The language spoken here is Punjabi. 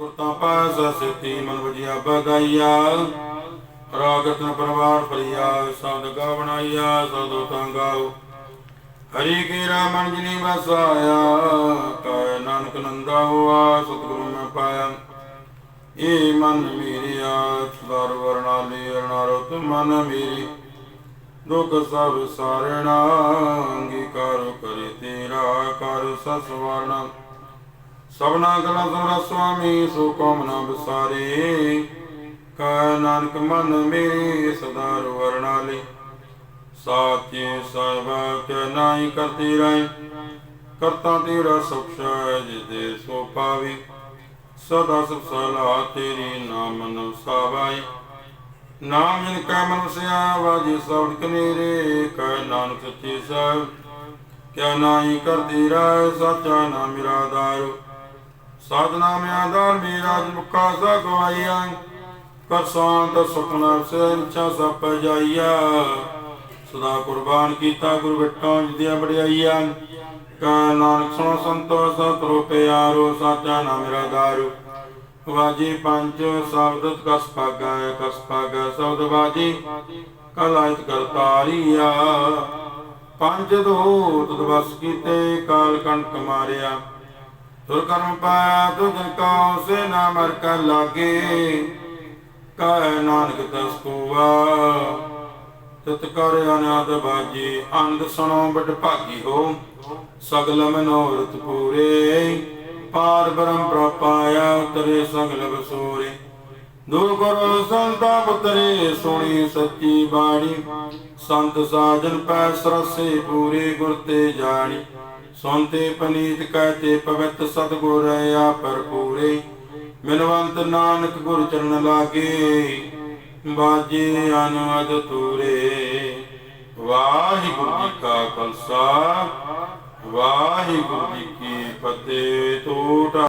ਗੁਰਤਾ ਪਾਸ ਸਿੱਧੀ ਮਨ ਵਜਿਆ ਬਗਾਈਆ। ਰਾਗਤਨ ਪਰਵਾਰ ਫਰੀਆ ਸ਼ਬਦ ਗਾ ਬਣਾਈਆ, ਸਦੋ ਤੰਗਾਉ ਹਰੀ ਕੇ ਰਾਮਨ ਜਿਨੀ ਵਸਾਇਆ ਕੈ ਨਾਨਕ ਨੰਦਾ ਹੋਆ, ਸਤਿਗੁਰੂ ਮੈਂ ਪਾਇਆ। ਏ ਮਨ ਮੇਰਿਆ ਸਦਰ ਵਰਣਾਲੀ ਅਰਣਾਰਤ ਮਨ ਮੇਰੀ। ਦੁਖ ਸਭ ਸਾਰਣਾ, ਅੰਗੀਕਾਰ ਕਰੇ ਤੇਰਾ ਕਰ ਸਸਵਰਣਾ। ਸਭਨਾ ਗਲਾ ਸੋਰਾ ਸੁਆਮੀ ਸੋ ਕਉ ਨ ਬਸਾਰੇ ਕਾ ਨਾਨਕ ਮਨ ਮੇਰੇ, ਸਦਾ ਵਰਣਾਲੇ ਸਾਚੇ ਸਰਵਾ ਕੇ ਨਾਹੀ ਕਰਤੀ ਰਾਈ ਕਰਤਾ ਤੇਰਾ ਸਭ ਸ਼ਾਇ ਦੇ ਸੋ ਪਾਵੀ। ਸਦਾ ਸਭ ਸਲਾਹ ਤੇਰੀ ਨਾਮ ਨਉ ਸਾਵਾਈ ਨਾਮ ਜਿਨ ਕਾ ਮਨੁਸਿਆ ਵਾਜੀ ਸਬਦ ਕਨੇਰੇ ਕਾ ਨਾਨਕ ਸੱਚੇ ਸਾਹਿਬ ਕਿਆ ਨਾਹੀ ਕਰਦੀ ਰਾਇ ਸਾਚਾ ਨਾਮ ਮੇਰਾ ਦਾਰੂ। ਸਾਧਨਾ ਮੈਂ ਮੇਰਾ ਮੁਕਾ ਸਾ ਕਰ ਸਾਂਤ ਸੁਖਨਾ ਸੇ ਸਭ ਜਾਈਆ। ਸਦਾ ਕੁਰਬਾਨ ਕੀਤਾ ਗੁਰ ਬਿਟਾਂ ਜਿਦਿਆ ਬੜਾਈਆ ਕਾ ਨਾਨਕ ਸੁਣੋ ਸੰਤੋਖ ਸਤਿ ਪਿਆਰੋ ਸਾਚਾ ਨਾਮ ਮੇਰਾ ਦਾਰੂ। ਵਾਜੀ ਪੰਜ ਸ਼ਬਦ ਕਸ ਪਾਗਾ ਕਸ ਪਾਗਾ ਸ਼ਬਦ ਵਾਜੀ। ਕਲਾਇਤ ਕਰਤਾਰੀਆ ਪੰਜ ਦੋਤ ਦਵਸ ਕੀਤੇ, ਕਾਲ ਕੰਟ ਮਾਰਿਆ। ਤੁਰ ਕਰਮ ਪਾਇਆ ਤੁਝ ਕਉ ਸੇ ਨਾ ਮਰ ਕਾ ਲਾਗੇ। ਕਹਿ ਨਾਨਕ ਦਸ ਕੋਆ ਤਤ ਕਰ ਅਨਾਦ ਬਾਜੀ, ਅੰਧ ਸੁਣੋ, ਬਟ ਭਾਗੀ ਹੋ। ਸਗਲ ਮਨੋਰਥ ਪੂਰੇ, ਪਾਰ ਬ੍ਰਹਮ ਪ੍ਰਪਾਇਆ, ਉਤਰੇ ਸਗਲ ਬਸੂਰੇ। ਦੂਰ ਕਰੋ ਸੰਤਾ ਪੁੱਤਰੇ, ਸੋਣੀ ਸੱਚੀ ਬਾਣੀ। ਸੰਤ ਸਾਜਨ ਪੈ ਸਰਸੇ ਪੂਰੇ, ਗੁਰ ਤੇ ਜਾਣੀ। ਸੁਨਤੇ ਪਨੀਤ ਕਹਤੇ, ਪਵਿੱਤ ਸਤਗੁਰ ਆ ਪਰਪੂਰੇ ਮਿਲਵੰਤ ਨਾਨਕ ਗੁਰ ਚਰਨ ਲਾਗੇ, ਬਾਜੇ ਅਨਵਦ ਤੂਰੇ ਵਾਹਿਗੁਰੂ ਜੀ ਕਾ ਖਾਲਸਾ, ਵਾਹਿਗੁਰੂ ਜੀ ਕੀ ਫਤਿਹ ਟੋਟਾ